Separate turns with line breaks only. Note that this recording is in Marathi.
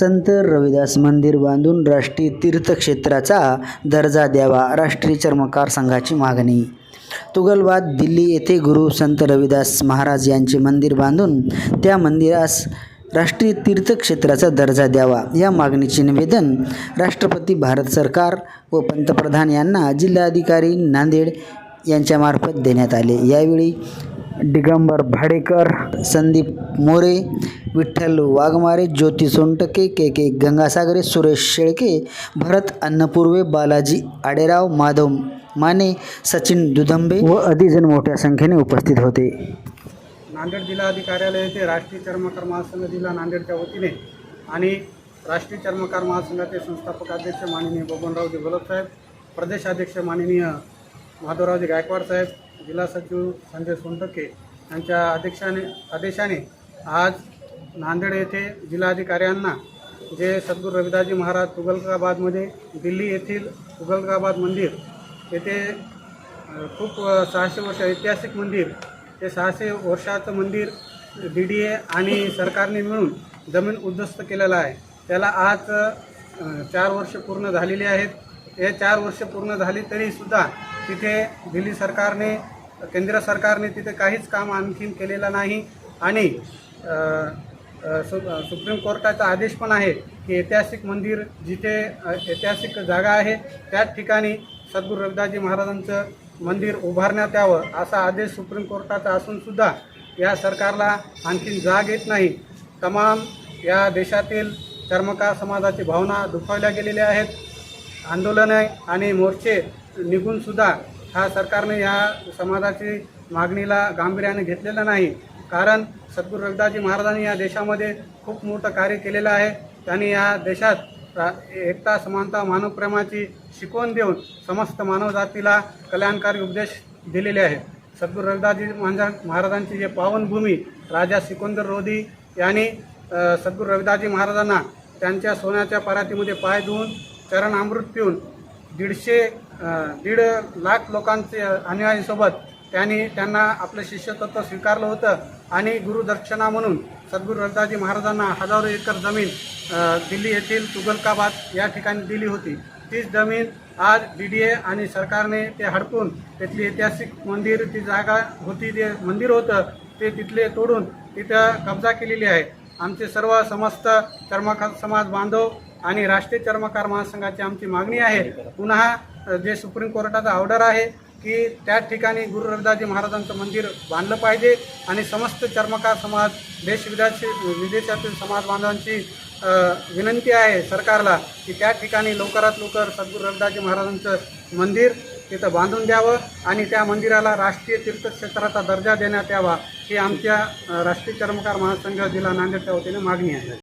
संत रविदास मंदिर बांधून राष्ट्रीय तीर्थक्षेत्राचा दर्जा द्यावा राष्ट्रीय चर्मकार संघाची मागणी. तुगलबाद दिल्ली येथे गुरु संत रविदास महाराज यांचे मंदिर बांधून त्या मंदिरास राष्ट्रीय तीर्थक्षेत्राचा दर्जा द्यावा या मागणीचे निवेदन राष्ट्रपती भारत सरकार व पंतप्रधान यांना जिल्हाधिकारी नांदेड यांच्यामार्फत देण्यात आले. यावेळी दिगंबर भाडेकर संदीप मोरे विठ्ठल वाघमारे ज्योती सोनटके के के गंगासागरे सुरेश शेळके भरत अन्नपूर्वे बालाजी आडेराव माधव माने सचिन दुधंबे व अधिजण मोठ्या संख्येने उपस्थित होते.
नांदेड जिल्हाधिकारी कार्यालय येथे राष्ट्रीय चर्मकार महासंघ जिल्हा नांदेडच्या वतीने आणि राष्ट्रीय चर्मकार महासंघाचे संस्थापक अध्यक्ष माननीय बबनरावजी साहेब प्रदेशाध्यक्ष माननीय माधवरावजी गायकवाड साहेब जिल्हा सचिव संजय सोनटके यांच्या अध्यक्षाने आदेशाने आज नांदेड येथे जिल्हाधिकाऱ्यांना जे सद्गुरू रविदासजी महाराज तुगलकाबादमध्ये दिल्ली येथील तुगलकाबाद मंदिर येथे खूप सहाशे वर्ष ऐतिहासिक मंदिर ते सहाशे वर्षाचं मंदिर डी डी ए आणि सरकारने मिळून जमीन उद्ध्वस्त केलेलं आहे. त्याला आज चार वर्ष पूर्ण झालेली आहेत. हे चार वर्ष पूर्ण झाली तरीसुद्धा तिथे दिल्ली सरकारने केंद्र सरकारने तिथे काहीच काम आणखीन केलेलं नाही. आणि सु सुप्रीम कोर्टाचा आदेश पण आहे की ऐतिहासिक मंदिर जिथे ऐतिहासिक जागा आहे त्याच ठिकाणी सद्गुरू रविदासजी महाराजांचं मंदिर उभारण्यात यावं असा आदेश सुप्रीम कोर्टाचा असूनसुद्धा या सरकारला आणखीन जाग येत नाही. तमाम या देशातील चर्मकार समाजाची भावना दुखावल्या गेलेल्या आहेत. आंदोलने आणि मोर्चे निघूनसुद्धा हा सरकारने या समाजाची मागणीला गांभीर्याने घेतलेलं नाही. कारण सद्गुरू रविदासजी महाराजांनी या देशामध्ये खूप मोठं कार्य केलेलं आहे. त्यांनी या देशात एकता समानता मानवप्रेमाची शिकवण देऊन समस्त मानवजातीला कल्याणकारी उपदेश दिलेले आहे सद्गुरू रविदासजी महाराज महाराजांची जे पावनभूमी राजा सिकंदर रोधी यांनी सद्गुरू रविदासजी महाराजांना त्यांच्या सोन्याच्या परातीमध्ये पाय धुवून चरण अमृत पिऊन दीडशे दीड लाख लोकांचे अनुयायीसोबत त्यांनी त्यांना आपलं शिष्यतत्व स्वीकारलं होतं आणि गुरुदक्षिणा म्हणून सद्गुरू रविदासजी महाराजांना हजारो एकर जमीन दिल्ली येथील तुगलकाबाद या ठिकाणी दिली होती. तीच जमीन आज डी डी ए आणि सरकारने ते हडपून तिथली ऐतिहासिक मंदिर ती जागा होती जे मंदिर होतं ते तिथले तोडून तिथं कब्जा केलेली आहे. आमचे सर्व समस्त चर्मकार समाज बांधव आणि राष्ट्रीय चर्मकार महासंघाची आमची मागणी आहे. पुन्हा जे सुप्रीम कोर्टाचा ऑर्डर आहे की त्या ठिकाणी गुरु रविदासजी महाराजांचं मंदिर बांधलं पाहिजे आणि समस्त चर्मकार समाज देश विदेशी विदेशातील समाज बांधवांची विनंती आहे सरकारला की त्या ठिकाणी लवकरात लवकर सद्गुरू रविदासजी महाराजांचं मंदिर तिथं बांधून द्यावं आणि त्या मंदिराला राष्ट्रीय तीर्थक्षेत्राचा दर्जा देण्यात यावा ही आमच्या राष्ट्रीय चर्मकार महासंघ जिल्हा नांदेडच्या वतीने मागणी आहे.